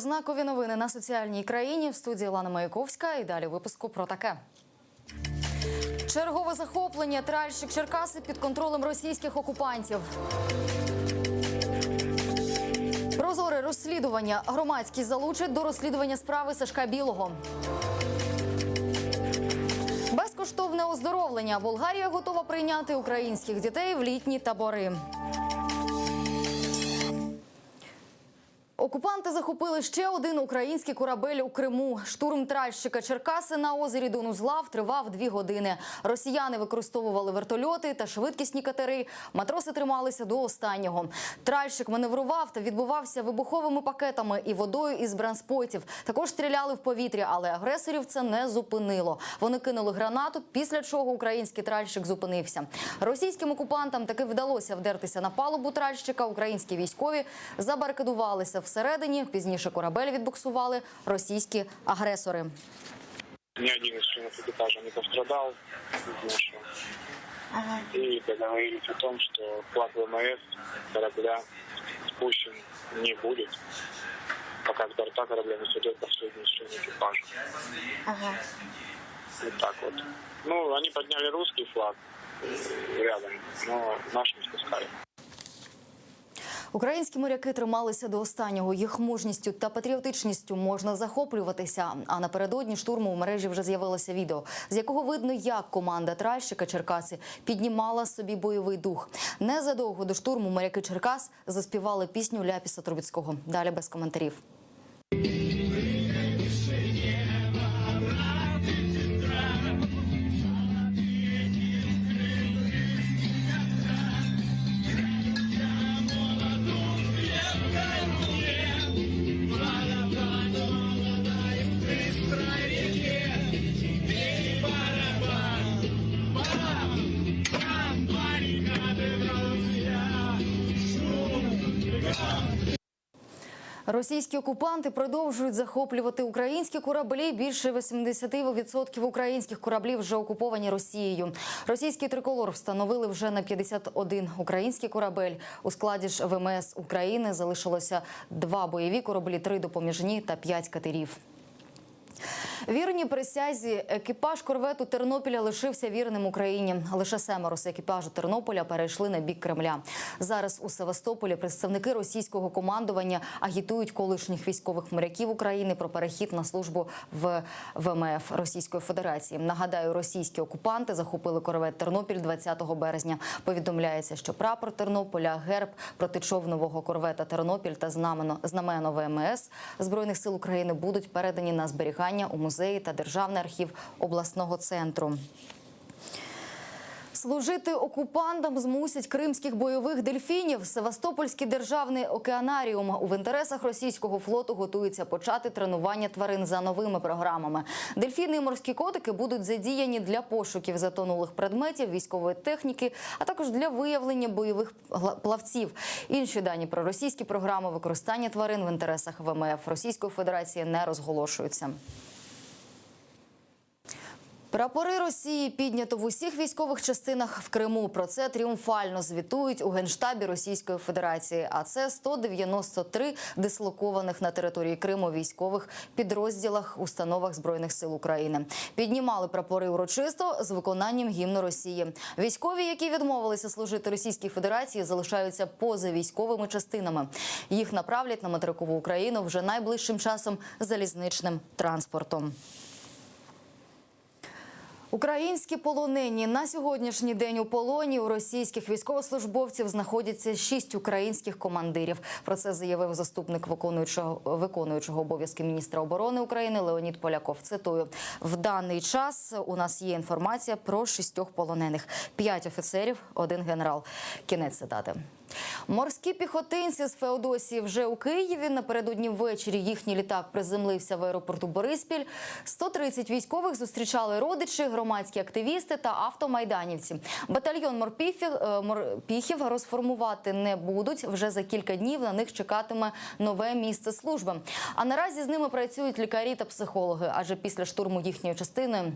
Знакові новини на соціальній країні в студії Лана Маяковська. І далі випуску про таке. Чергове захоплення тральщик Черкаси під контролем російських окупантів. Прозоре розслідування. Громадськість залучить до розслідування справи Сашка Білого. Безкоштовне оздоровлення. Болгарія готова прийняти українських дітей в літні табори. Окупанти захопили ще один український корабель у Криму. Штурм тральщика Черкаси на озері Донузлав тривав дві години. Росіяни використовували вертольоти та швидкісні катери. Матроси трималися до останнього. Тральщик маневрував та відбувався вибуховими пакетами і водою із бранспойтів. Також стріляли в повітря, але агресорів це не зупинило. Вони кинули гранату, після чого український тральщик зупинився. Російським окупантам таки вдалося вдертися на палубу тральщика. Українські військові забарикадувалися всередині. Пізніше корабель відбуксували російські агресори. Ни один из членов экипажа не пострадал из нашего. И договорились о том, что флаг ВМС корабля спущен не будет, пока с борта корабля не сойдет последний член экипажа. Ага. Вот так вот. Ну, они подняли русский флаг э, рядом, но наш не спускали. Українські моряки трималися до останнього. Їх мужністю та патріотичністю можна захоплюватися. А напередодні штурму в мережі вже з'явилося відео, з якого видно, як команда тральщика Черкаси піднімала собі бойовий дух. Незадовго до штурму моряки Черкас заспівали пісню Ляпіса Трубіцького. Далі без коментарів. Російські окупанти продовжують захоплювати українські кораблі. Більше 80% українських кораблів вже окуповані Росією. Російський триколор встановили вже на 51 український корабель. У складі ж ВМС України залишилося два бойові кораблі, три допоміжні та п'ять катерів. Вірні присязі екіпаж корвету Тернопіля лишився вірним Україні. Лише семеро з екіпажу Тернополя перейшли на бік Кремля. Зараз у Севастополі представники російського командування агітують колишніх військових моряків України про перехід на службу в ВМФ Російської Федерації. Нагадаю, російські окупанти захопили корвет Тернопіль 20 березня. Повідомляється, що прапор Тернополя, герб протичовнового корвета Тернопіль та знамено знамено ВМС збройних сил України будуть передані на зберігання у музеї та державний архів обласного центру. Служити окупантам змусять кримських бойових дельфінів. Севастопольський державний океанаріум в інтересах російського флоту готується почати тренування тварин за новими програмами. Дельфіни і морські котики будуть задіяні для пошуків затонулих предметів, військової техніки, а також для виявлення бойових плавців. Інші дані про російські програми використання тварин в інтересах ВМФ Російської Федерації не розголошуються. Прапори Росії піднято в усіх військових частинах в Криму. Про це тріумфально звітують у генштабі Російської Федерації. А це 193 дислокованих на території Криму військових підрозділах установах збройних сил України. Піднімали прапори урочисто з виконанням гімну Росії. Військові, які відмовилися служити Російській Федерації, залишаються поза військовими частинами. Їх направлять на материкову Україну вже найближчим часом залізничним транспортом. Українські полонені на сьогоднішній день у полоні у російських військовослужбовців знаходяться шість українських командирів. Про це заявив заступник виконуючого виконуючого обов'язки міністра оборони України Леонід Поляков. Цитую: в даний час у нас є інформація про шістьох полонених: п'ять офіцерів, один генерал. Кінець цитати. Морські піхотинці з Феодосії вже у Києві. Напередодні ввечері їхній літак приземлився в аеропорту Бориспіль. 130 військових зустрічали родичі, громадські активісти та автомайданівці. Батальйон морпіхів, е, розформувати не будуть. Вже за кілька днів на них чекатиме нове місце служби. А наразі з ними працюють лікарі та психологи. Адже після штурму їхньої частини.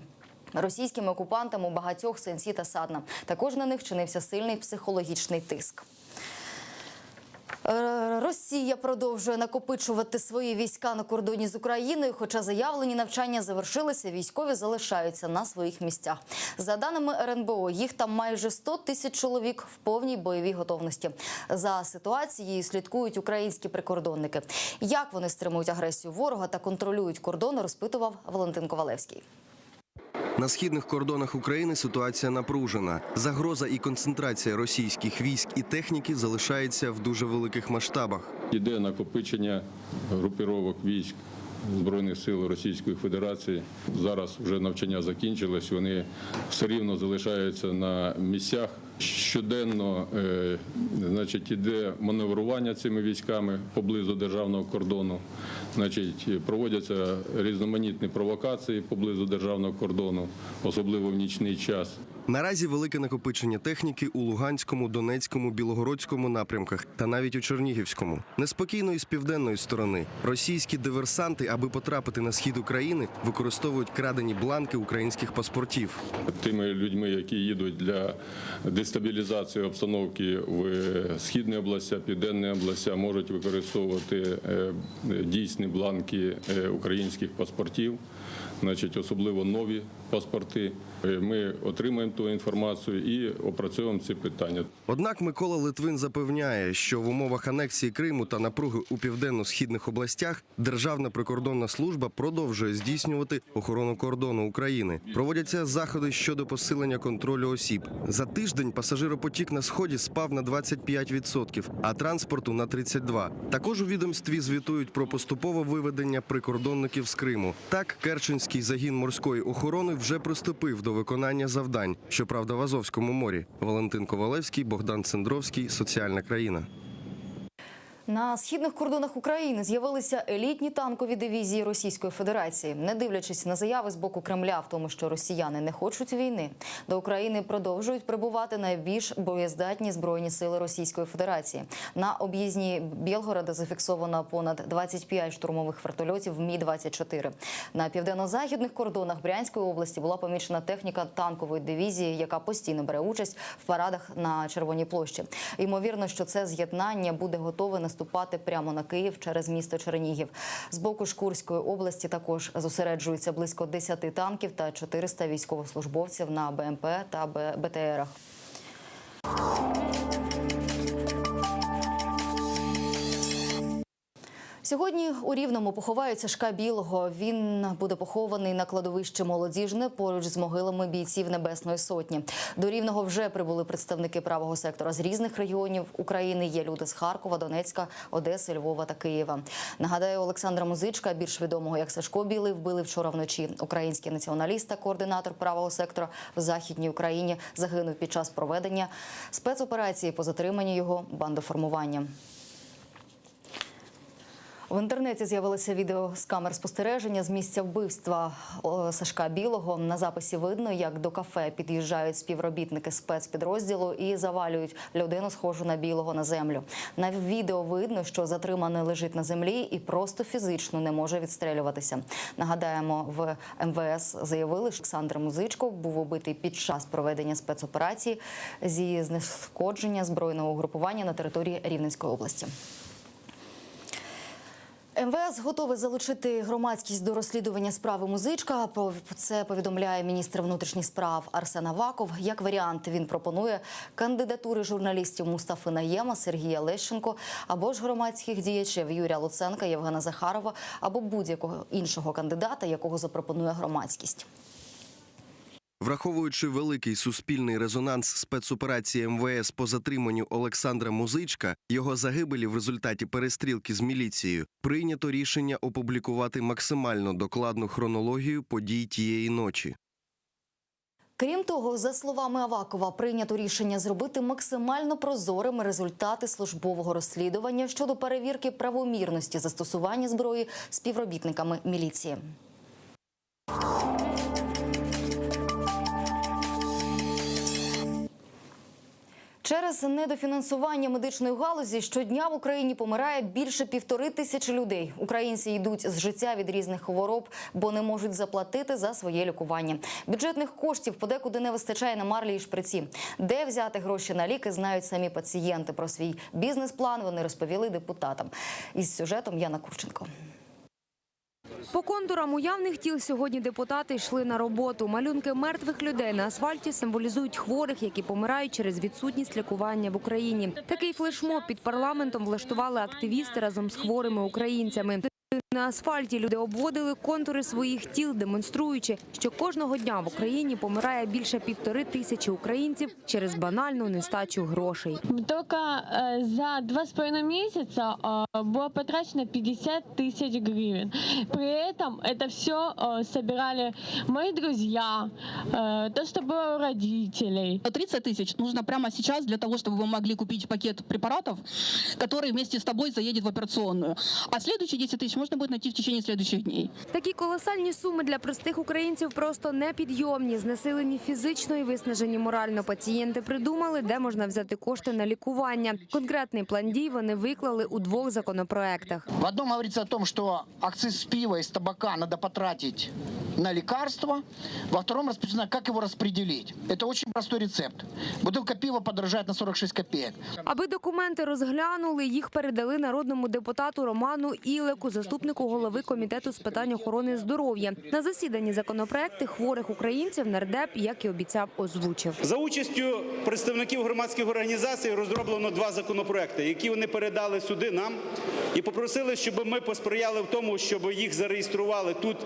Російськими окупантами у багатьох сенсі та садна також на них чинився сильний психологічний тиск. Е, Росія продовжує накопичувати свої війська на кордоні з Україною. Хоча заявлені навчання завершилися, військові залишаються на своїх місцях. За даними РНБО, їх там майже 100 тисяч чоловік в повній бойовій готовності. За ситуацією слідкують українські прикордонники. Як вони стримують агресію ворога та контролюють кордон, розпитував Валентин Ковалевський. На східних кордонах України ситуація напружена. Загроза і концентрація російських військ і техніки залишається в дуже великих масштабах. Іде накопичення групіровок військ Збройних сил Російської Федерації. Зараз вже навчання закінчилось. Вони все рівно залишаються на місцях. Щоденно е, значить, іде маневрування цими військами поблизу державного кордону. Значить, проводяться різноманітні провокації поблизу державного кордону, особливо в нічний час. Наразі велике накопичення техніки у Луганському, Донецькому, Білогородському напрямках та навіть у Чернігівському. Неспокійно і з південної сторони. Російські диверсанти, аби потрапити на схід України, використовують крадені бланки українських паспортів. тими людьми, які їдуть для дестабілізації обстановки в східні області, південні області, можуть використовувати е, дійсні бланки е, українських паспортів, значить, особливо нові паспорти. Е, Ми отримаємо ту інформацію і опрацьовуємо ці питання. Однак Микола Литвин запевняє, що в умовах анексії Криму та напруги у південно-східних областях Державна прикордонна служба продовжує здійснювати охорону кордону України. Проводяться заходи щодо посилення контролю осіб. За тиждень пасажиропотік на сході спав на 25%, а транспорту на 32%. Також у відомстві звітують про поступове виведення прикордонників з Криму. Так, Керченський загін морської охорони вже приступив до виконання завдань. Щоправда, в Азовському морі. Валентин Ковалевський, Богдан Цендровський. Соціальна країна. На східних кордонах України з'явилися елітні танкові дивізії Російської Федерації. Не дивлячись на заяви з боку Кремля в тому, що росіяни не хочуть війни, до України продовжують прибувати найбільш боєздатні збройні сили Російської Федерації. На об'їзні Білгорода зафіксовано понад 25 штурмових вертольотів Мі 24 На південно-західних кордонах Брянської області була помічена техніка танкової дивізії, яка постійно бере участь в парадах на Червоній площі. Ймовірно, що це з'єднання буде готове наступати прямо на Київ через місто Чернігів. З боку Шкурської області також зосереджується близько 10 танків та 400 військовослужбовців на БМП та БТРах. Сьогодні у Рівному поховають Сашка Білого. Він буде похований на кладовищі молодіжне поруч з могилами бійців Небесної Сотні. До Рівного вже прибули представники правого сектора з різних регіонів України. Є люди з Харкова, Донецька, Одеси, Львова та Києва. Нагадаю, Олександра Музичка, більш відомого як Сашко Білий, вбили вчора вночі. Український націоналіст та координатор правого сектора в західній Україні загинув під час проведення спецоперації по затриманню його бандоформування. В інтернеті з'явилося відео з камер спостереження з місця вбивства Сашка Білого. На записі видно, як до кафе під'їжджають співробітники спецпідрозділу і завалюють людину, схожу на білого на землю. На відео видно, що затриманий лежить на землі і просто фізично не може відстрелюватися. Нагадаємо, в МВС заявили, що Олександр Музичко був убитий під час проведення спецоперації зі знешкодження збройного угрупування на території Рівненської області. МВС готове залучити громадськість до розслідування справи музичка. Про це повідомляє міністр внутрішніх справ Арсен Аваков. Як варіант він пропонує кандидатури журналістів Мустафи Наєма, Сергія Лещенко або ж громадських діячів Юрія Луценка, Євгена Захарова або будь-якого іншого кандидата, якого запропонує громадськість. Враховуючи великий суспільний резонанс спецоперації МВС по затриманню Олександра Музичка, його загибелі в результаті перестрілки з міліцією, прийнято рішення опублікувати максимально докладну хронологію подій тієї ночі. Крім того, за словами Авакова, прийнято рішення зробити максимально прозорими результати службового розслідування щодо перевірки правомірності застосування зброї співробітниками міліції. Через недофінансування медичної галузі щодня в Україні помирає більше півтори тисячі людей. Українці йдуть з життя від різних хвороб, бо не можуть заплатити за своє лікування. Бюджетних коштів подекуди не вистачає на марлі і шприці. Де взяти гроші на ліки, знають самі пацієнти. Про свій бізнес-план вони розповіли депутатам. Із сюжетом Яна Курченко. По контурам уявних тіл сьогодні депутати йшли на роботу. Малюнки мертвих людей на асфальті символізують хворих, які помирають через відсутність лікування в Україні. Такий флешмоб під парламентом влаштували активісти разом з хворими українцями На асфальті люди обводили контури своїх тіл, демонструючи, що кожного дня в Україні помирає більше півтори тисячі українців через банальну нестачу грошей. Только э, за два с половиной месяца э, было потрачено 50 тысяч гривен. При этом это все собирали мои друзья, э, то, что было у родителей. 30 тысяч нужно прямо сейчас для того, чтобы вы могли купить пакет препаратов, который вместе с тобой заедет в операционную. А следующие 10 тысяч можно будет найти в течение следующих дней. Такі колосальні суми для простих українців просто непідйомні. Знесилені фізично і виснажені морально пацієнти придумали, де можна взяти кошти на лікування. Конкретний план дій вони виклали у двох законопроектах. В одном говорится о том, что акциз с пива с табака надо потратить на лекарства. Во втором расписано, как его распределить. Это очень простой рецепт. Бутылка пива подорожает на 46 копеек. Аби документи розглянули, їх передали народному депутату Роману Ілеку, заступнику голови комітету з питань охорони здоров'я. На засіданні законопроекти хворих українців нардеп, як і обіцяв, озвучив. За участю представників громадських організацій розроблено два законопроекти, які вони передали сюди нам і попросили, щоб ми посприяли в тому, щоб їх зареєстрували тут.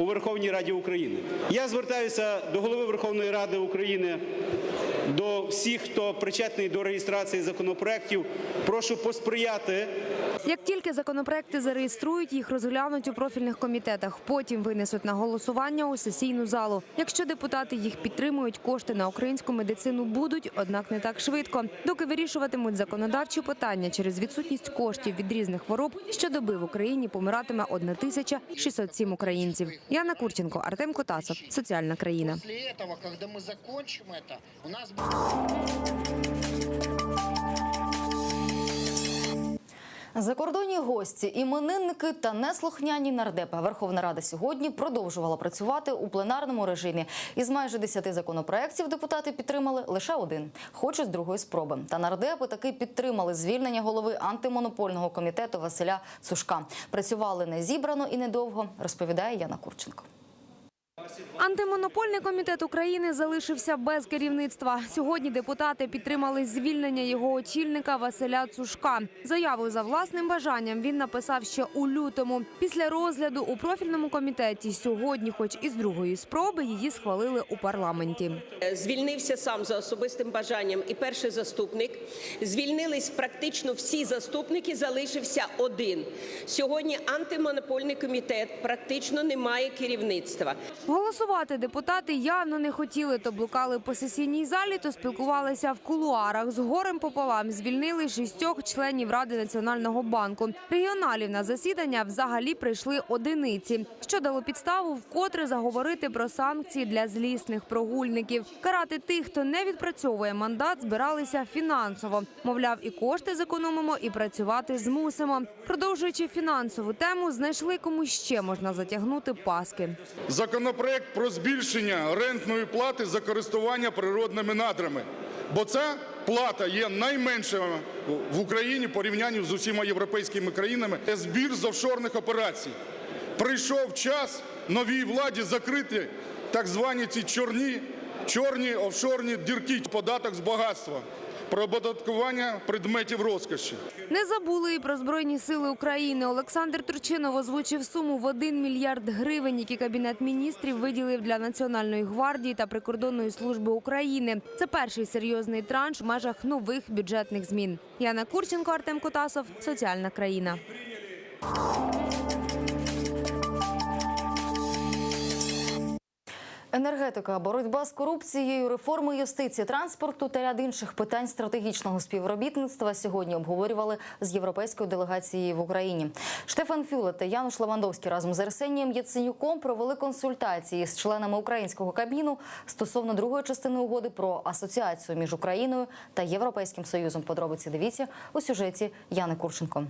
У Верховній Раді України я звертаюся до голови Верховної Ради України, до всіх, хто причетний до реєстрації законопроєктів. Прошу посприяти Як тільки законопроекти зареєструють, їх розглянуть у профільних комітетах. Потім винесуть на голосування у сесійну залу. Якщо депутати їх підтримують, кошти на українську медицину будуть, однак не так швидко. Доки вирішуватимуть законодавчі питання через відсутність коштів від різних хвороб, щодоби в Україні помиратиме 1607 українців. Яна Курченко, Артем Котасов, соціальна країна. После этого, когда мы закончим это, у нас Закордонні гості, іменинники та неслухняні нардепи. Верховна Рада сьогодні продовжувала працювати у пленарному режимі. Із майже 10 законопроєктів депутати підтримали лише один, хоч і з другої спроби. Та нардепи таки підтримали звільнення голови антимонопольного комітету Василя Цушка. Працювали не зібрано і недовго, розповідає Яна Курченко. Антимонопольний комітет України залишився без керівництва. Сьогодні депутати підтримали звільнення його очільника Василя Цушка. Заяву за власним бажанням він написав ще у лютому. Після розгляду у профільному комітеті сьогодні, хоч і з другої спроби, її схвалили у парламенті. Звільнився сам за особистим бажанням і перший заступник. Звільнились практично всі заступники, залишився один. Сьогодні антимонопольний комітет практично не має керівництва. Голосувати депутати явно не хотіли, то блукали по сесійній залі, то спілкувалися в кулуарах. З горем пополам звільнили шістьох членів Ради Національного банку. Регіоналів на засідання взагалі прийшли одиниці, що дало підставу вкотре заговорити про санкції для злісних прогульників. Карати тих, хто не відпрацьовує мандат, збиралися фінансово. Мовляв, і кошти зекономимо, і працювати змусимо. Продовжуючи фінансову тему, знайшли кому ще можна затягнути паски. законопроект про збільшення рентної плати за користування природними надрами. Бо ця плата є найменшою в Україні порівнянні з усіма європейськими країнами. Це збір з офшорних операцій. Прийшов час новій владі закрити так звані ці чорні, чорні офшорні дірки, податок з багатства, про оподаткування предметів розкоші. Не забули і про збройні сили України. Олександр Турчинов озвучив суму в 1 мільярд гривень, які кабінет міністрів виділив для національної гвардії та прикордонної служби України. Це перший серйозний транш в межах нових бюджетних змін. Яна Курченко, Артем Котасов, соціальна країна. Енергетика, боротьба з корупцією, реформи юстиції, транспорту та ряд інших питань стратегічного співробітництва сьогодні обговорювали з європейською делегацією в Україні. Штефан Фюле та Януш Левандовський разом з Арсенієм Яценюком провели консультації з членами українського кабіну стосовно другої частини угоди про асоціацію між Україною та Європейським Союзом. Подробиці дивіться у сюжеті Яни Курченко.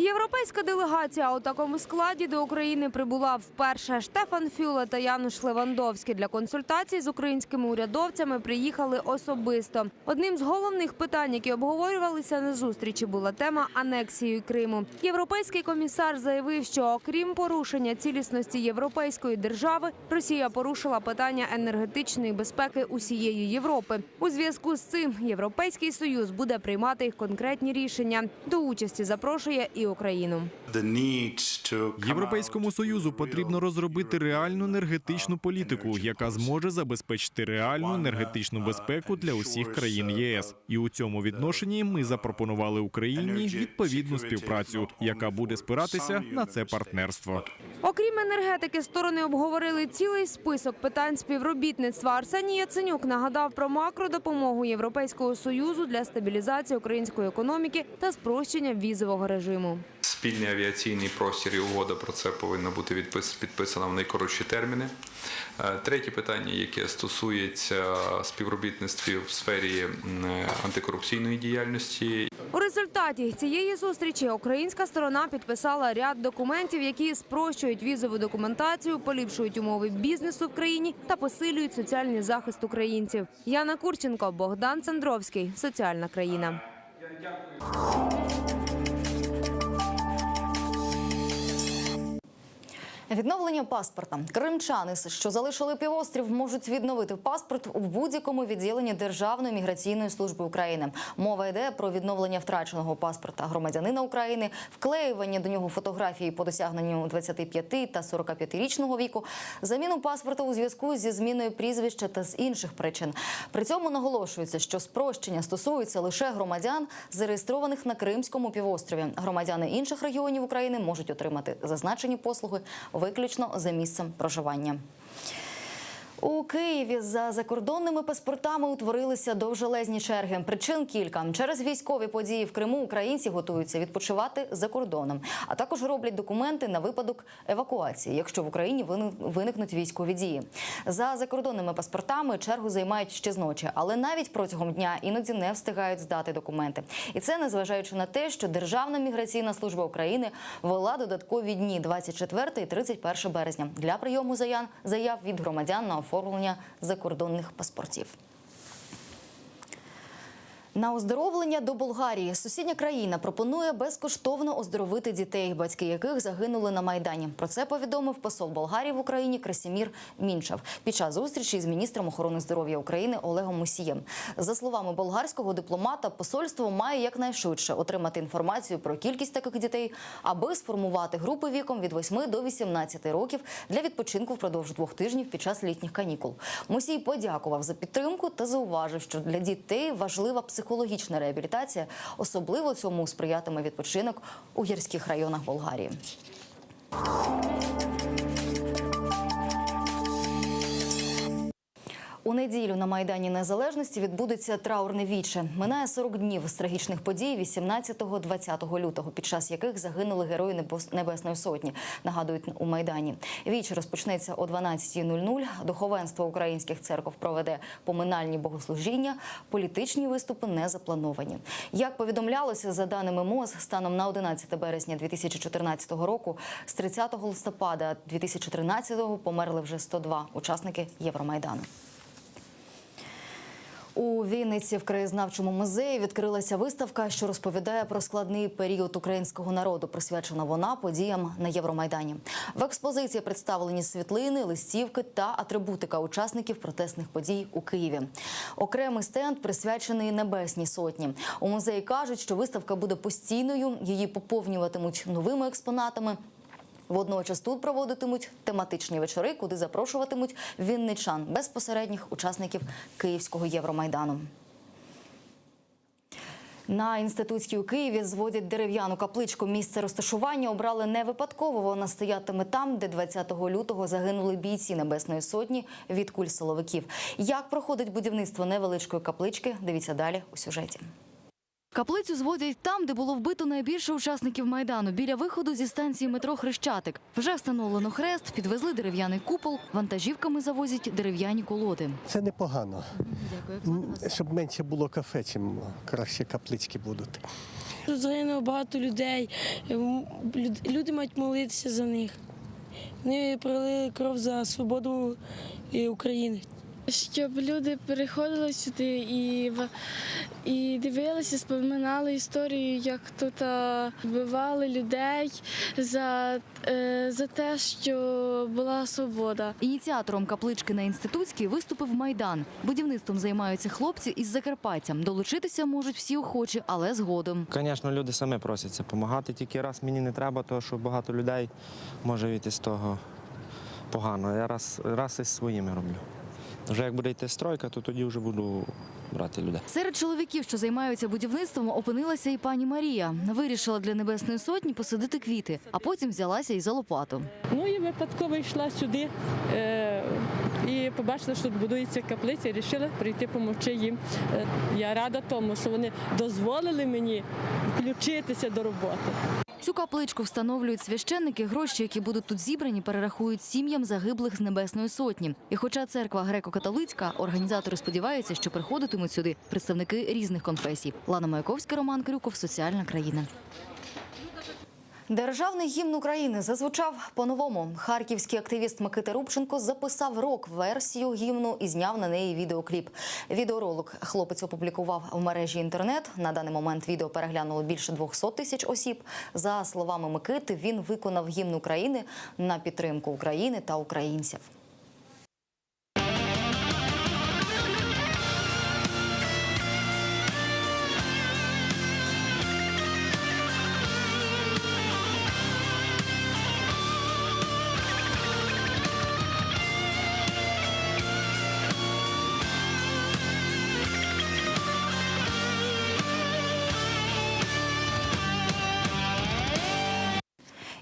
Європейська делегація у такому складі до України прибула вперше. Штефан Фюле та Януш Левандовський для консультацій з українськими урядовцями приїхали особисто. Одним з головних питань, які обговорювалися на зустрічі, була тема анексії Криму. Європейський комісар заявив, що окрім порушення цілісності європейської держави, Росія порушила питання енергетичної безпеки усієї Європи. У зв'язку з цим Європейський союз буде приймати конкретні рішення. До участі запрошує і Україну. Європейському союзу потрібно розробити реальну енергетичну політику, яка зможе забезпечити реальну енергетичну безпеку для усіх країн ЄС. І у цьому відношенні ми запропонували Україні відповідну співпрацю, яка буде спиратися на це партнерство. Окрім енергетики, сторони обговорили цілий список питань співробітництва. Арсеній Яценюк нагадав про макродопомогу Європейського союзу для стабілізації української економіки та спрощення візового режиму. Спільний авіаційний простір і угода про це повинна бути відпис- підписана в найкоротші терміни. Е, Третє питання, яке стосується співробітництва в сфері антикорупційної діяльності У результаті цієї зустрічі українська сторона підписала ряд документів, які спрощують візову документацію, поліпшують умови бізнесу в країні та посилюють соціальний захист українців. Яна Курченко, Богдан Цендровський. Соціальна країна. Відновлення паспорта. Кримчани, що залишили півострів, можуть відновити паспорт в будь-якому відділенні Державної міграційної служби України. Мова йде про відновлення втраченого паспорта громадянина України, вклеювання до нього фотографії по досягненню 25 та 45-річного віку, заміну паспорта у зв'язку зі зміною прізвища та з інших причин. При цьому наголошується, що спрощення стосується лише громадян, зареєстрованих на Кримському півострові. Громадяни інших регіонів України можуть отримати зазначені послуги виключно за місцем проживання. У Києві за закордонними паспортами утворилися довжелезні черги. Причин кілька через військові події в Криму. Українці готуються відпочивати за кордоном, а також роблять документи на випадок евакуації, якщо в Україні виникнуть військові дії. За закордонними паспортами чергу займають ще зночі, але навіть протягом дня іноді не встигають здати документи. І це незважаючи на те, що Державна міграційна служба України ввела додаткові дні 24 і 31 березня для прийому заяв заяв від громадян на оформлення закордонних паспортів. На оздоровлення до Болгарії сусідня країна пропонує безкоштовно оздоровити дітей, батьки яких загинули на майдані. Про це повідомив посол Болгарії в Україні Красімір Мінчав під час зустрічі з міністром охорони здоров'я України Олегом Мусієм. За словами болгарського дипломата, посольство має якнайшвидше отримати інформацію про кількість таких дітей, аби сформувати групи віком від 8 до 18 років для відпочинку впродовж двох тижнів під час літніх канікул. Мусій подякував за підтримку та зауважив, що для дітей важлива психологічна реабілітація, особливо цьому сприятиме відпочинок у гірських районах Болгарії. У неділю на майдані Незалежності відбудеться траурне віче. Минає 40 днів з трагічних подій 18-20 лютого, під час яких загинули герої Небесної Сотні. Нагадують у майдані. Віч розпочнеться о 12.00. Духовенство українських церков проведе поминальні богослужіння. Політичні виступи не заплановані. Як повідомлялося за даними МОЗ, станом на 11 березня 2014 року, з 30 листопада 2013 померли вже 102 учасники Євромайдану. У Вінниці в краєзнавчому музеї відкрилася виставка, що розповідає про складний період українського народу. Присвячена вона подіям на Євромайдані. В експозиції представлені світлини, листівки та атрибутика учасників протестних подій у Києві. Окремий стенд присвячений Небесній сотні. У музеї кажуть, що виставка буде постійною, її поповнюватимуть новими експонатами. Водночас тут проводитимуть тематичні вечори, куди запрошуватимуть вінничан безпосередніх учасників Київського Євромайдану. На інститутській у Києві зводять дерев'яну капличку. Місце розташування обрали не випадково. Вона стоятиме там, де 20 лютого загинули бійці Небесної сотні від куль силовиків. Як проходить будівництво невеличкої каплички? Дивіться далі у сюжеті. Каплицю зводять там, де було вбито найбільше учасників майдану, біля виходу зі станції метро Хрещатик. Вже встановлено хрест, підвезли дерев'яний купол, вантажівками завозять дерев'яні колоди. Це непогано. Дякую. Щоб менше було кафе, чим краще каплички будуть. Тут загинуло багато людей. Люди мають молитися за них. Вони пролили кров за свободу е, України. Щоб люди переходили сюди і, в- і дивилися, споминали історію, як тут вбивали людей за, е, за те, що була свобода. Ініціатором каплички на інститутській виступив майдан. Будівництвом займаються хлопці із Закарпаття. Долучитися можуть всі охочі, але згодом. Звісно, люди самі просяться допомагати. Тільки раз мені не треба, тому що багато людей може вийти з того погано. Я раз, раз із своїми роблю. Вже як буде йти стройка, то тоді вже буду брати людей. Серед чоловіків, що займаються будівництвом, опинилася і пані Марія. Вирішила для небесної сотні посадити квіти, а потім взялася і за лопату. Ну і випадково йшла сюди е, і побачила, що тут будується каплиця, і вирішила прийти допомогти їм. Е, я рада тому, що вони дозволили мені включитися до роботи. Цю капличку встановлюють священники. Гроші, які будуть тут зібрані, перерахують сім'ям загиблих з небесної сотні. І хоча церква греко-католицька, організатори сподіваються, що приходитимуть сюди представники різних конфесій. Лана Маяковська, Роман Крюков, Соціальна країна. Державний гімн України зазвучав по-новому. Харківський активіст Микита Рубченко записав рок-версію гімну і зняв на неї відеокліп. Відеоролик хлопець опублікував в мережі інтернет. На даний момент відео переглянуло більше 200 тисяч осіб. За словами Микити, він виконав гімн України на підтримку України та українців.